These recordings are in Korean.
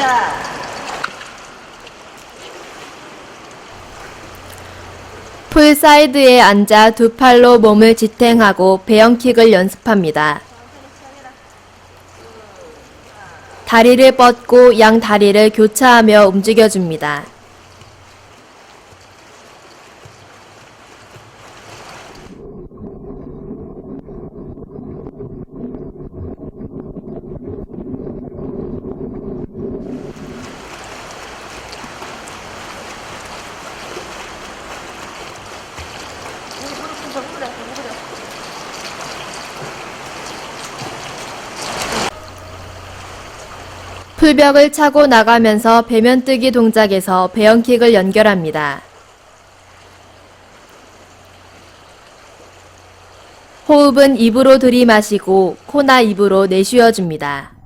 앉아. 풀 사이드에 앉아 두 팔로 몸을 지탱하고 배영킥을 연습합니다. 다리를 뻗고 양 다리를 교차하며 움직여줍니다. 무릎 좀 접으래, 접으래. 풀벽을 차고 나가면서 배면뜨기 동작에서 배영킥을 연결합니다. 호흡은 입으로 들이마시고 코나 입으로 내쉬어줍니다.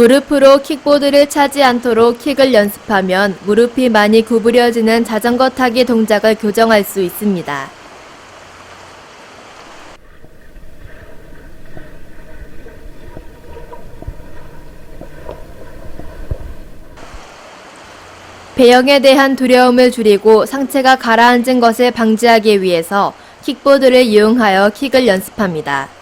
무릎으로 킥보드를 차지 않도록 킥을 연습하면 무릎이 많이 구부려지는 자전거 타기 동작을 교정할 수 있습니다. 배영에 대한 두려움을 줄이고 상체가 가라앉은 것을 방지하기 위해서 킥보드를 이용하여 킥을 연습합니다.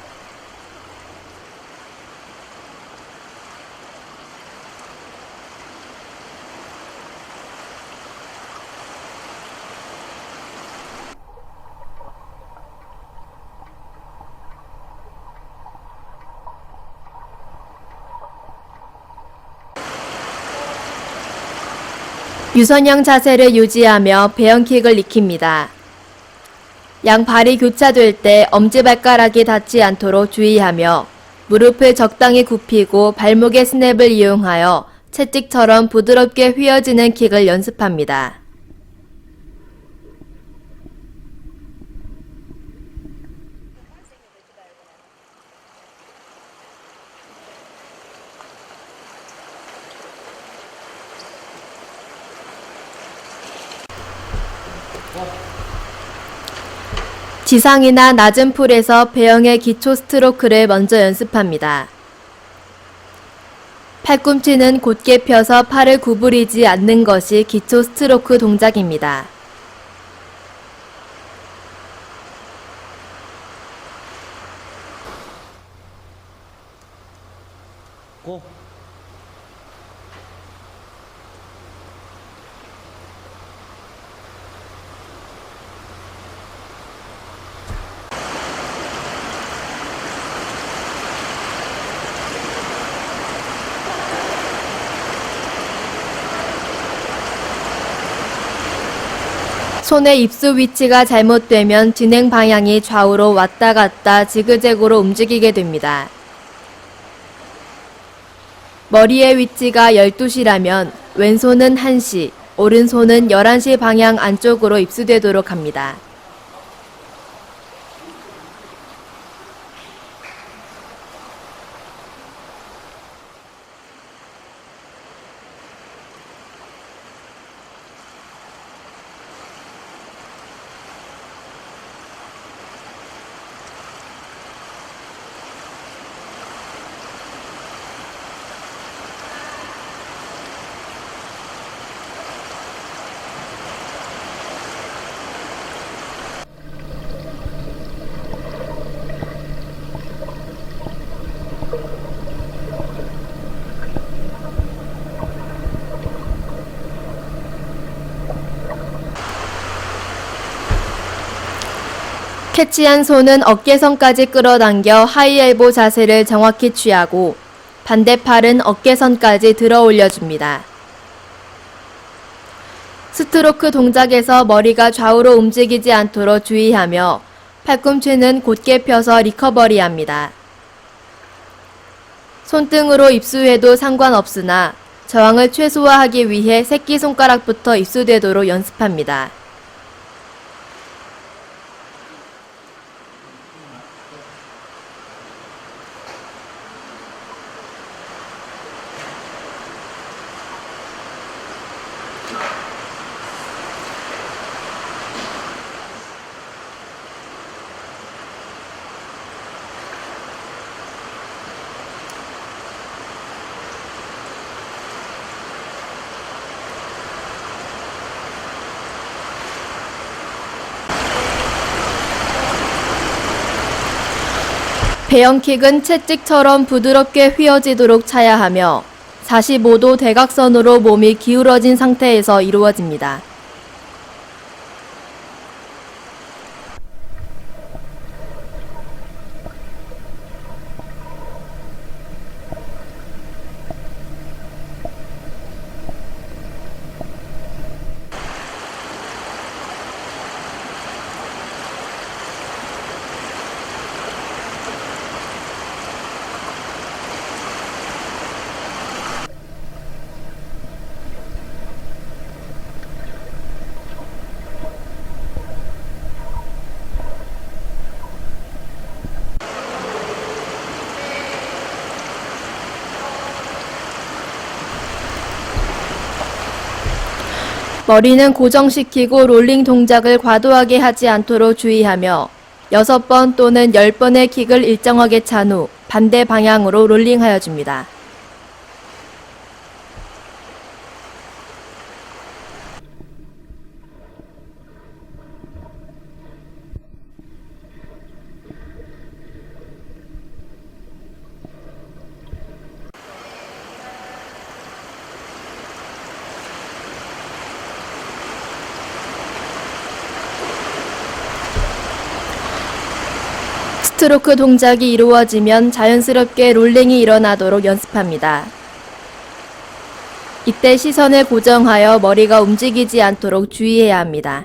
유선형 자세를 유지하며 배영킥을 익힙니다. 양 발이 교차될 때 엄지발가락이 닿지 않도록 주의하며 무릎을 적당히 굽히고 발목의 스냅을 이용하여 채찍처럼 부드럽게 휘어지는 킥을 연습합니다. 지상이나 낮은 풀에서 배영의 기초 스트로크를 먼저 연습합니다. 팔꿈치는 곧게 펴서 팔을 구부리지 않는 것이 기초 스트로크 동작입니다. 고. 손의 입수 위치가 잘못되면 진행 방향이 좌우로 왔다 갔다 지그재그로 움직이게 됩니다. 머리의 위치가 12시라면 왼손은 1시, 오른손은 11시 방향 안쪽으로 입수되도록 합니다. 캐치한 손은 어깨선까지 끌어당겨 하이엘보 자세를 정확히 취하고 반대팔은 어깨선까지 들어 올려줍니다. 스트로크 동작에서 머리가 좌우로 움직이지 않도록 주의하며 팔꿈치는 곧게 펴서 리커버리합니다. 손등으로 입수해도 상관없으나 저항을 최소화하기 위해 새끼손가락부터 입수되도록 연습합니다. 배영킥은 채찍처럼 부드럽게 휘어지도록 차야 하며 45도 대각선으로 몸이 기울어진 상태에서 이루어집니다. 머리는 고정시키고 롤링 동작을 과도하게 하지 않도록 주의하며 6번 또는 10번의 킥을 일정하게 찬 후 반대 방향으로 롤링하여 줍니다. 스트로크 동작이 이루어지면 자연스럽게 롤링이 일어나도록 연습합니다. 이때 시선을 고정하여 머리가 움직이지 않도록 주의해야 합니다.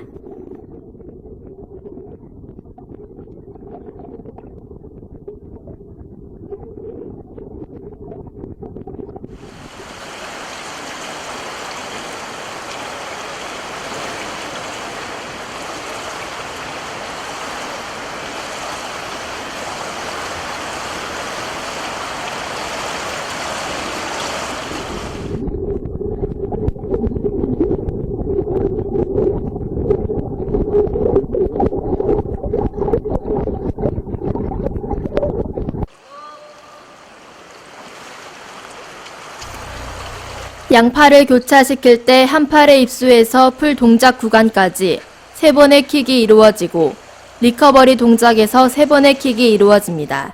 양팔을 교차시킬 때 한 팔의 입수에서 풀 동작 구간까지 세 번의 킥이 이루어지고 리커버리 동작에서 세 번의 킥이 이루어집니다.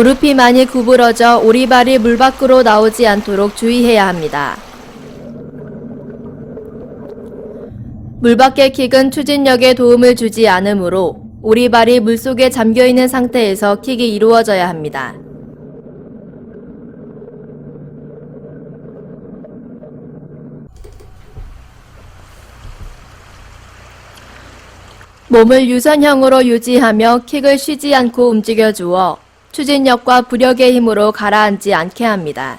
무릎이 많이 구부러져 오리발이 물 밖으로 나오지 않도록 주의해야 합니다. 물 밖의 킥은 추진력에 도움을 주지 않으므로 오리발이 물속에 잠겨 있는 상태에서 킥이 이루어져야 합니다. 몸을 유선형으로 유지하며 킥을 쉬지 않고 움직여 주어 추진력과 부력의 힘으로 가라앉지 않게 합니다.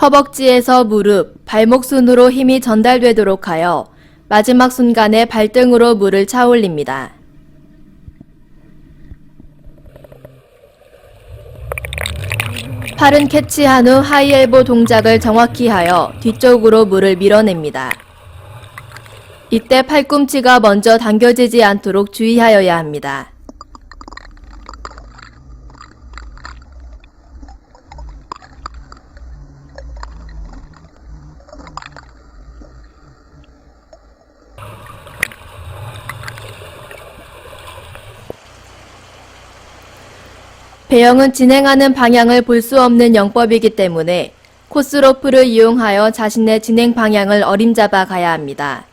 허벅지에서 무릎, 발목 순으로 힘이 전달되도록 하여 마지막 순간에 발등으로 물을 차올립니다. 팔은 캐치한 후 하이엘보 동작을 정확히 하여 뒤쪽으로 물을 밀어냅니다. 이때 팔꿈치가 먼저 당겨지지 않도록 주의하여야 합니다. 배영은 진행하는 방향을 볼 수 없는 영법이기 때문에 코스로프를 이용하여 자신의 진행 방향을 어림잡아 가야 합니다.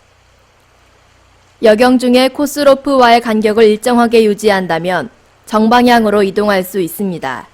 여경 중에 코스로프와의 간격을 일정하게 유지한다면 정방향으로 이동할 수 있습니다.